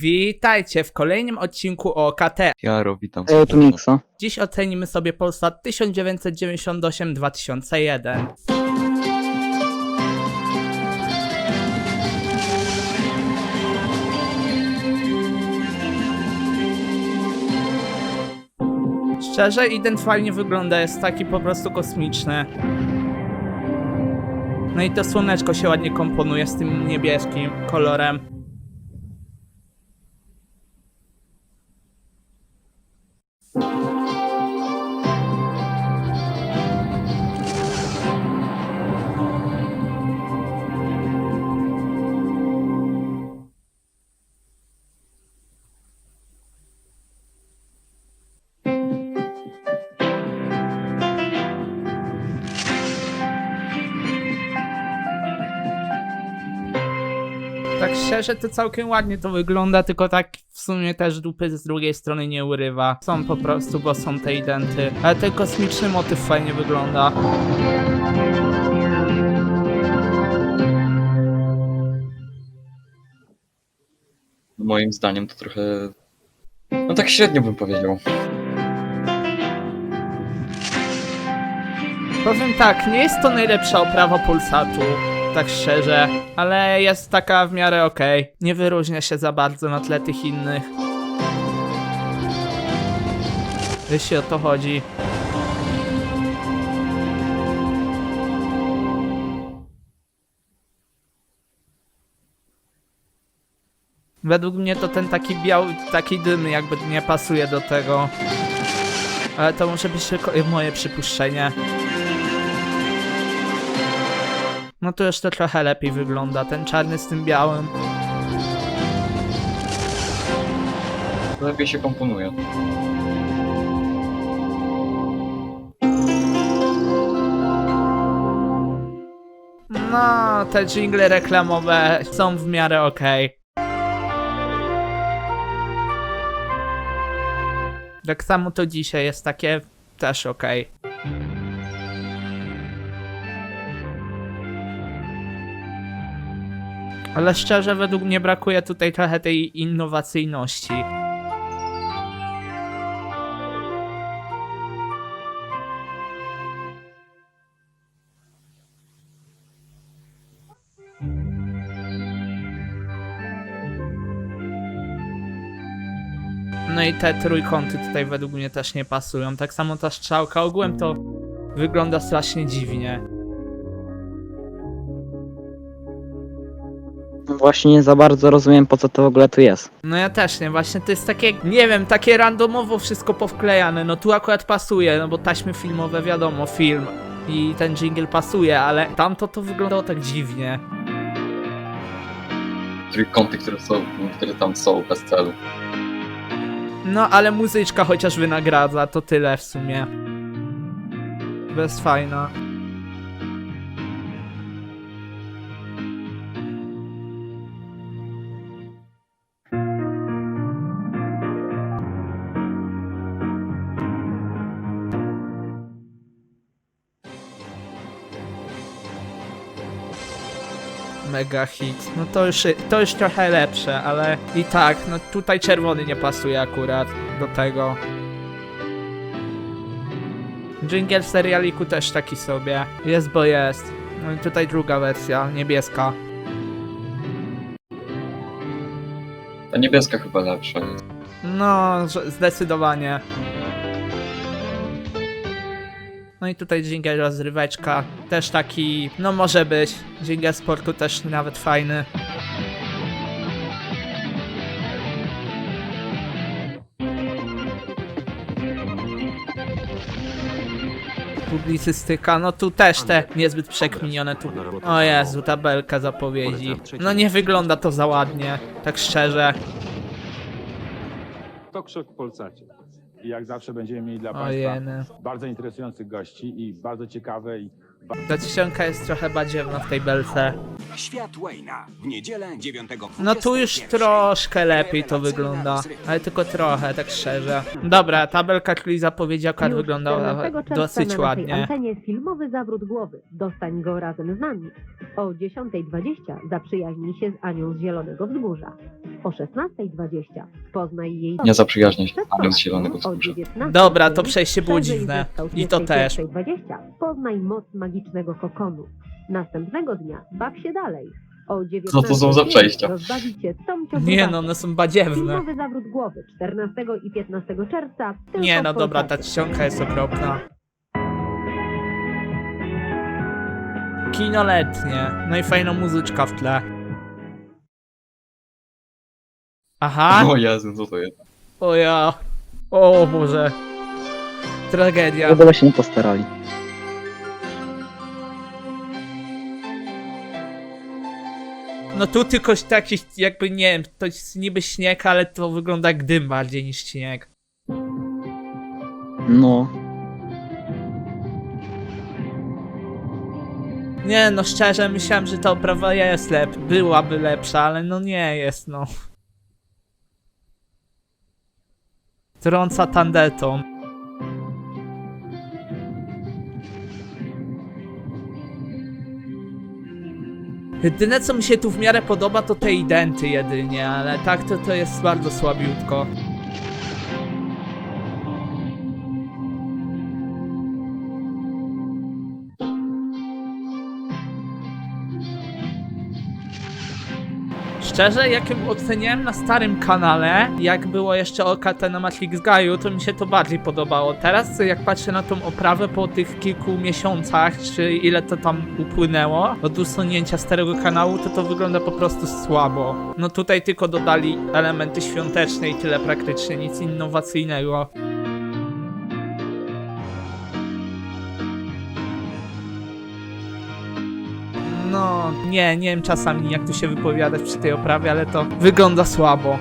Witajcie w kolejnym odcinku o KT. Jaro, witam. Ej, tu Mikso. Dziś ocenimy sobie Polsat 1998-2001. Szczerze, ident fajnie wygląda, jest taki po prostu kosmiczny. No i to słoneczko się ładnie komponuje z tym niebieskim kolorem. Szczerze to całkiem ładnie to wygląda, tylko tak w sumie też dupy z drugiej strony nie urywa. Są po prostu, bo są te identy. Ale ten kosmiczny motyw fajnie wygląda. Moim zdaniem to trochę. No tak średnio bym powiedział. Powiem tak, nie jest to najlepsza oprawa Pulsatu, tak szczerze, ale jest taka w miarę okej. Nie wyróżnia się za bardzo na tle tych innych. Jeśli o to chodzi. Według mnie to ten taki biały, taki dym jakby nie pasuje do tego. Ale to może być tylko moje przypuszczenie. No to jeszcze trochę lepiej wygląda, ten czarny z tym białym. Lepiej się komponuje. No, te jingle reklamowe są w miarę okej. Tak samo to dzisiaj jest takie też okej. Ale szczerze, według mnie brakuje tutaj trochę tej innowacyjności. No i te trójkąty tutaj według mnie też nie pasują. Tak samo ta strzałka ogółem to wygląda strasznie dziwnie. Właśnie nie za bardzo rozumiem po co to w ogóle tu jest. No ja też nie, właśnie to jest takie, nie wiem, takie randomowo wszystko powklejane. No tu akurat pasuje, no bo taśmy filmowe, wiadomo, film i ten jingle pasuje, ale tamto to wyglądało tak dziwnie. Trójkąty, które, są, które tam są bez celu. No ale muzyczka chociaż wynagradza, to tyle w sumie. Bez fajna. Mega hit. No to już, to już trochę lepsze, ale i tak, no tutaj czerwony nie pasuje akurat do tego. Jingle w serialiku też taki sobie. Jest bo jest. No i tutaj druga wersja, niebieska. Ta niebieska chyba lepsza. No, zdecydowanie. No i tutaj jingle rozryweczka, też taki, no może być. Jingle sportu też nawet fajny. Publicystyka, no tu też te niezbyt przekminione tu. O Jezu, tabelka zapowiedzi. No nie wygląda to za ładnie, tak szczerze. Talk Show w Polsacie. I jak zawsze będziemy mieli dla Państwa jeny. bardzo interesujących gości i bardzo ciekawe i Ta ścianka jest trochę badziewna w tej belce. Świat Wayna w niedzielę 9 No tu już troszkę lepiej to wygląda, ale tylko trochę, tak szczerze. Dobra, tabelka czyli zapowiedzi akurat Już wyglądała 14 czerwca dosyć na naszej ładnie. antenie filmowy zawrót głowy. Dostań go razem z nami. O 10.20 zaprzyjaźnij się z Anią z Zielonego Wzgórza. O 16.20 poznaj jej... Nie zaprzyjaźnię się z Anią z Zielonego Wzgórza. 19:00 Dobra, to przejście było dziwne. I to też. 21:20 Poznaj moc magicznego kokonu. Następnego dnia baw się dalej. O 19:00 Co to są za przejścia? Rozbawi cię Tomcio Nie no, one są badziewne. Filmowy zawrót głowy 14 i 15 czerwca. tylko Nie w no, dobra, ta Polsacie. czcionka jest okropna. Kino letnie. No i fajna muzyczka w tle. Aha, O Jezu, co to jest? o ja. O Boże. Tragedia. Chyba się nie postarali. No tu tylko taki jakby, nie wiem, to jest niby śnieg, ale to wygląda jak dym bardziej niż śnieg. No, Nie no, szczerze myślałem, że ta oprawa jest lep, byłaby lepsza, ale no nie jest, no. Trąca tandetą. Jedyne co mi się tu w miarę podoba to te identy jedynie, ale tak to to jest bardzo słabiutko. Szczerze, jak oceniałem na starym kanale, jak było jeszcze o na Matrix Gaju, to mi się to bardziej podobało. Teraz, jak patrzę na tą oprawę po tych kilku miesiącach, czy ile to tam upłynęło od usunięcia starego kanału, to to wygląda po prostu słabo. No tutaj tylko dodali elementy świąteczne i tyle praktycznie, nic innowacyjnego. Nie, nie wiem czasami jak tu się wypowiadać przy tej oprawie, ale to wygląda słabo.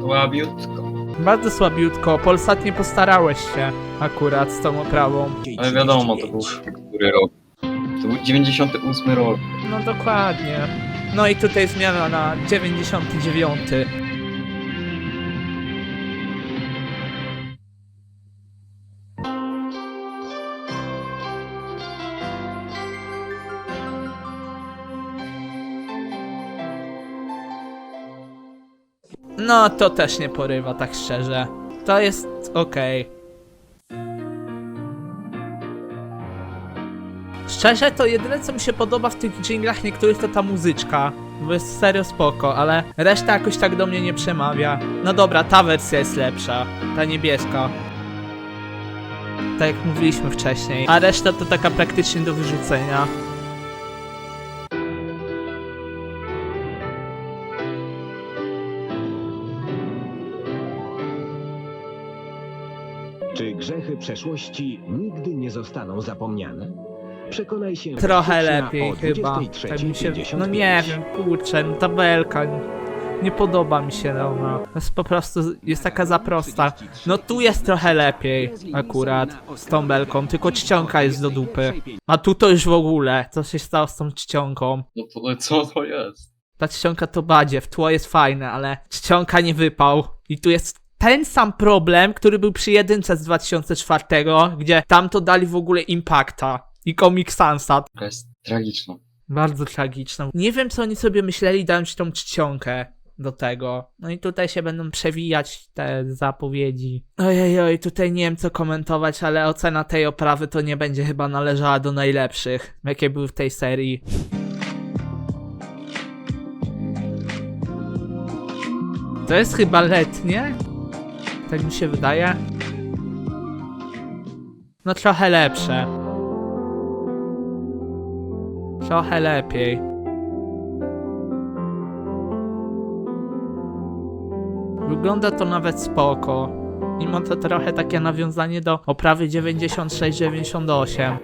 Słabiutko. Bardzo słabiutko, Polsat nie postarałeś się akurat z tą oprawą. Ale wiadomo, to był który rok. To był 98 rok. No dokładnie. No i tutaj zmiana na 99. No to też nie porywa, tak szczerze. To jest okej. Szczerze, to jedyne co mi się podoba w tych dżinglach niektórych to ta muzyczka. Bo jest serio spoko, ale reszta jakoś tak do mnie nie przemawia. No dobra, ta wersja jest lepsza. Ta niebieska. Tak jak mówiliśmy wcześniej. A reszta to taka praktycznie do wyrzucenia. Grzechy przeszłości nigdy nie zostaną zapomniane? Przekonaj się Trochę w lepiej chyba. Tak się. 23:55. No nie wiem, kurczę, no tabelka. Nie, podoba mi się ona. To jest po prostu. Jest taka za prosta. No tu jest trochę lepiej akurat z tą belką, tylko czcionka jest do dupy. A tu to już w ogóle. Co się stało z tą czcionką? No to co to jest? Ta czcionka to badziew, tło jest fajne, ale czcionka nie wypał. I tu jest ten sam problem, który był przy jedynce z 2004, gdzie tam to dali w ogóle Impacta i Comic Sansa. To jest tragiczna. Bardzo tragiczna. Nie wiem, co oni sobie myśleli, dając tą czcionkę do tego. No i tutaj się będą przewijać te zapowiedzi. Ojej, oj, tutaj nie wiem, co komentować, ale ocena tej oprawy to nie będzie chyba należała do najlepszych, jakie były w tej serii. To jest chyba letnie? Tak mi się wydaje. No trochę lepsze. Trochę lepiej. Wygląda to nawet spoko. Mimo to trochę takie nawiązanie do oprawy 96-98.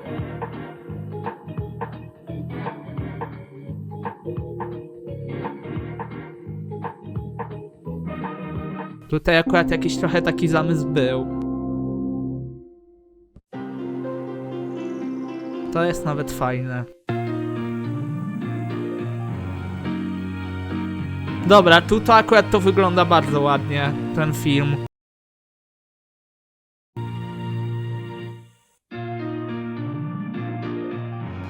Tutaj akurat jakiś trochę taki zamysł był. To jest nawet fajne. Dobra, tu to akurat to wygląda bardzo ładnie, ten film.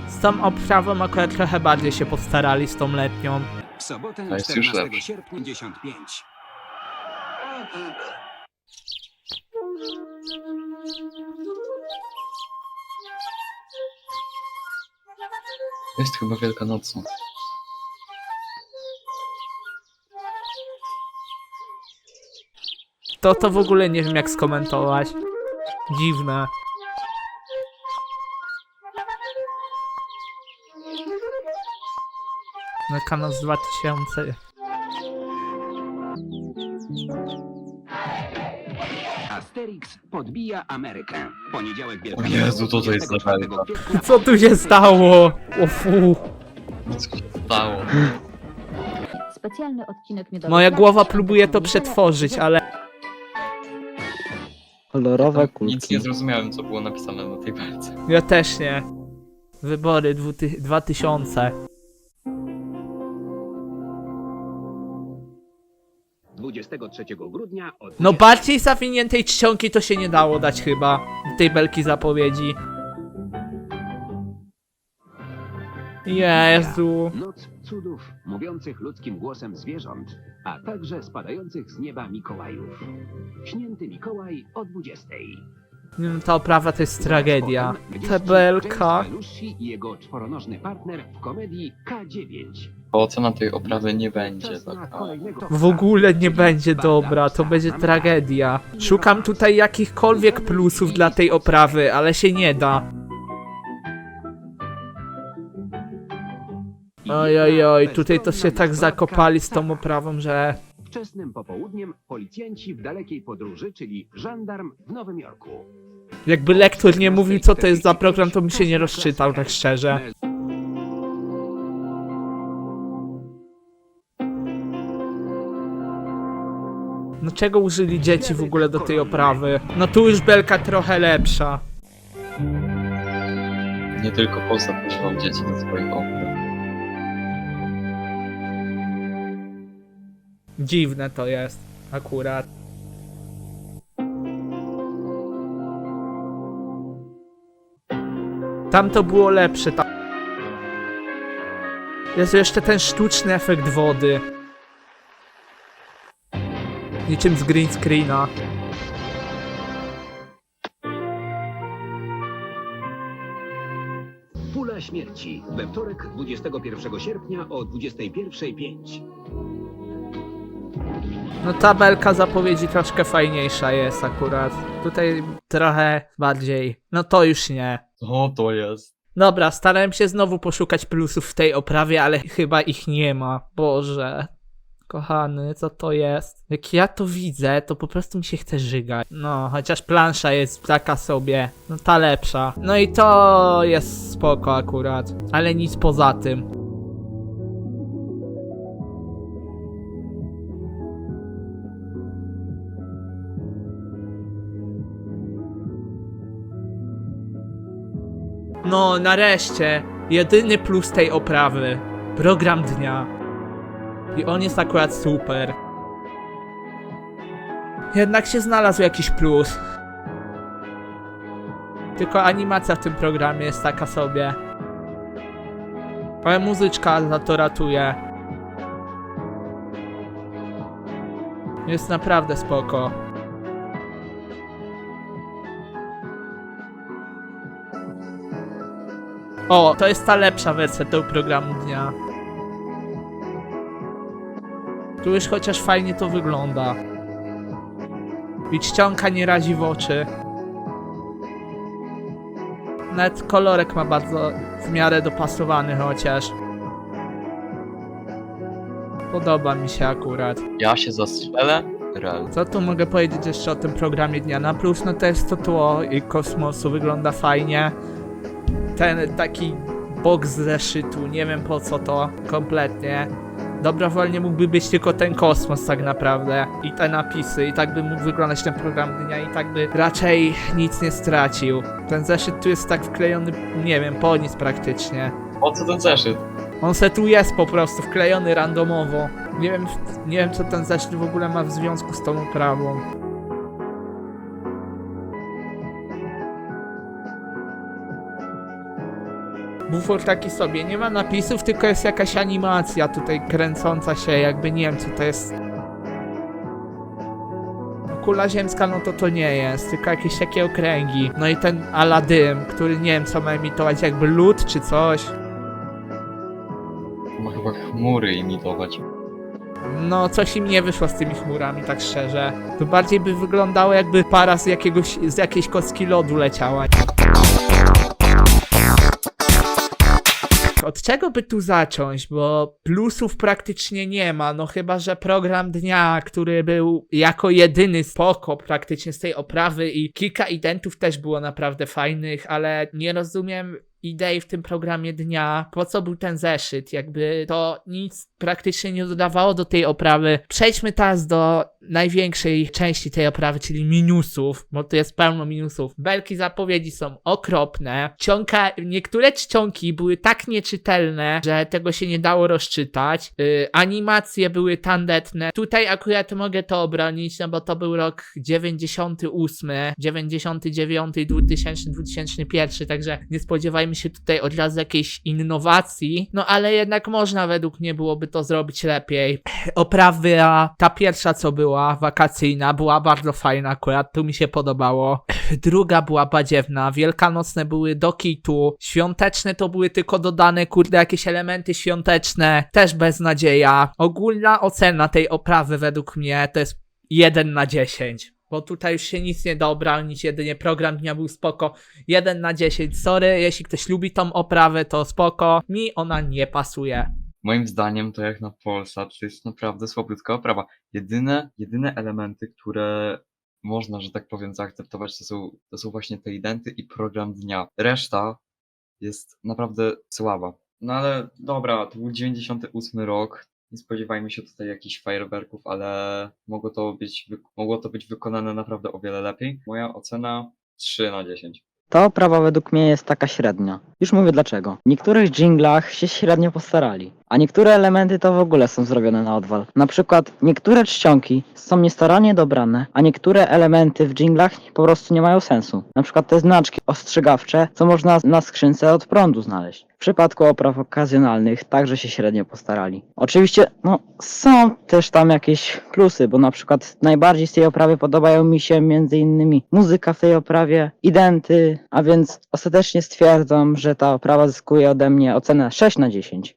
Z tą oprawą akurat trochę bardziej się postarali z tą letnią. W sobotę To jest już 14 lepsze. sierpnia 55. Jest chyba wielkanocna. To to w ogóle nie wiem jak skomentować. Dziwne. Na kanał z 2000. Asterix podbija Amerykę. Poniedziałek O Jezu, to to jest 24 zawalka. kwietnia Co tu się stało? O fu. Co się stało? Specjalny odcinek miodowy. Moja głowa próbuje to przetworzyć, ale Kolorowe kulki. Nic nie zrozumiałem, co było napisane na tej belce. ja też nie. Wybory dwuty- 2000. 23 grudnia o No 20. bardziej zawiniętej czcionki to się nie dało dać chyba. Tej belki zapowiedzi. Jezu. Noc cudów, mówiących ludzkim głosem zwierząt, a także spadających z nieba Mikołajów. Śnięty Mikołaj o 20. Nie no, ta oprawa to jest tragedia. Ta belka. Belushi i jego czworonożny partner w komedii K9. Bo ocena tej oprawy nie będzie taka. W ogóle nie będzie dobra, to będzie tragedia. Szukam tutaj jakichkolwiek plusów dla tej oprawy, ale się nie da. Oj, oj, oj, tutaj to się tak zakopali z tą oprawą, że... Wczesnym popołudniem policjanci w dalekiej podróży, czyli żandarm w Nowym Jorku. Jakby lektor nie mówił co to jest za program, to bym się nie rozczytał, tak szczerze. Czego użyli dzieci w ogóle do tej oprawy? No tu już belka trochę lepsza. Nie tylko Polsat używał dzieci do swoich opraw. Dziwne to jest, akurat. Tam to było lepsze, tam... Jest jeszcze ten sztuczny efekt wody. Niczym z green screena. Pula śmierci we wtorek 21 sierpnia o 21.05. No tabelka zapowiedzi troszkę fajniejsza jest akurat. Tutaj trochę bardziej. No to już nie. Co to jest? Dobra, starałem się znowu poszukać plusów w tej oprawie, ale chyba ich nie ma. Boże. Kochany, co to jest? Jak ja to widzę, to po prostu mi się chce żygać. No, chociaż plansza jest taka sobie. No ta lepsza. No i to jest spoko akurat. Ale nic poza tym. No, nareszcie. Jedyny plus tej oprawy. Program dnia. I on jest akurat super. Jednak się znalazł jakiś plus. Tylko animacja w tym programie jest taka sobie. Ale muzyczka za to ratuje. Jest naprawdę spoko. O, to jest ta lepsza wersja tego programu dnia. Tu już chociaż fajnie to wygląda. I czcionka nie razi w oczy. Nawet kolorek ma bardzo w miarę dopasowany chociaż. Podoba mi się akurat. Ja się zastrzelę? Co tu mogę powiedzieć jeszcze o tym programie dnia? Na plus no to jest to tło i kosmosu, wygląda fajnie. Ten taki box zeszytu, nie wiem po co to kompletnie. Dobrowolnie mógłby być tylko ten kosmos tak naprawdę i te napisy i tak by mógł wyglądać ten program dnia i tak by raczej nic nie stracił. Ten zeszyt tu jest tak wklejony, nie wiem, po nic praktycznie. Po co ten zeszyt? On se tu jest po prostu wklejony randomowo. Nie wiem, nie wiem co ten zeszyt w ogóle ma w związku z tą oprawą. Bufor taki sobie, nie ma napisów, tylko jest jakaś animacja tutaj kręcąca się, jakby nie wiem co to jest. Kula ziemska, no to to nie jest, tylko jakieś takie okręgi. No i ten Aladym, który nie wiem co ma emitować, jakby lód czy coś. Ma chyba chmury imitować. No, coś im nie wyszło z tymi chmurami, tak szczerze. To bardziej by wyglądało, jakby para z jakiegoś, z jakiejś kostki lodu leciała. Od czego by tu zacząć? Bo plusów praktycznie nie ma, no chyba, że program dnia, który był jako jedyny spoko praktycznie z tej oprawy i kilka identów też było naprawdę fajnych, ale nie rozumiem idei w tym programie dnia, po co był ten zeszyt, jakby to nic praktycznie nie dodawało do tej oprawy. Przejdźmy teraz do największej części tej oprawy, czyli minusów, bo tu jest pełno minusów. Belki zapowiedzi są okropne. Czcionka, niektóre czcionki były tak nieczytelne, że tego się nie dało rozczytać. Yy, animacje były tandetne. Tutaj akurat mogę to obronić, no bo to był rok 98, 99, 2000, 2001, także nie spodziewajmy się tutaj od razu jakiejś innowacji, no ale jednak można według mnie byłoby to zrobić lepiej. Oprawy, a ta pierwsza co była, wakacyjna, była bardzo fajna akurat, tu mi się podobało. Druga była badziewna, wielkanocne były do kitu, świąteczne to były tylko dodane, kurde, jakieś elementy świąteczne, też beznadzieja. Ogólna ocena tej oprawy według mnie to jest 1 na 10. Bo tutaj już się nic nie da obronić, jedynie program dnia był spoko. 1 na 10. Sorry, jeśli ktoś lubi tą oprawę, to spoko. Mi ona nie pasuje. Moim zdaniem to jak na Polsat to jest naprawdę słabiutka oprawa. Jedyne, jedyne elementy, które można, że tak powiem, zaakceptować, to są, to są właśnie te identy i program dnia. Reszta jest naprawdę słaba. No ale dobra, to był 98 rok. Nie spodziewajmy się tutaj jakichś fajerwerków, ale mogło to być, mogło to być wykonane naprawdę o wiele lepiej. Moja ocena 3 na 10. Ta oprawa według mnie jest taka średnia. Już mówię dlaczego. W niektórych dżinglach się średnio postarali, a niektóre elementy to w ogóle są zrobione na odwal. Na przykład niektóre czcionki są niestarannie dobrane, a niektóre elementy w dżinglach po prostu nie mają sensu. Na przykład te znaczki ostrzegawcze, co można na skrzynce od prądu znaleźć. W przypadku opraw okazjonalnych także się średnio postarali. Oczywiście, no, są też tam jakieś plusy, bo na przykład najbardziej z tej oprawy podobają mi się innymi muzyka w tej oprawie, identy, a więc ostatecznie stwierdzam, że ta oprawa zyskuje ode mnie ocenę 6 na 10.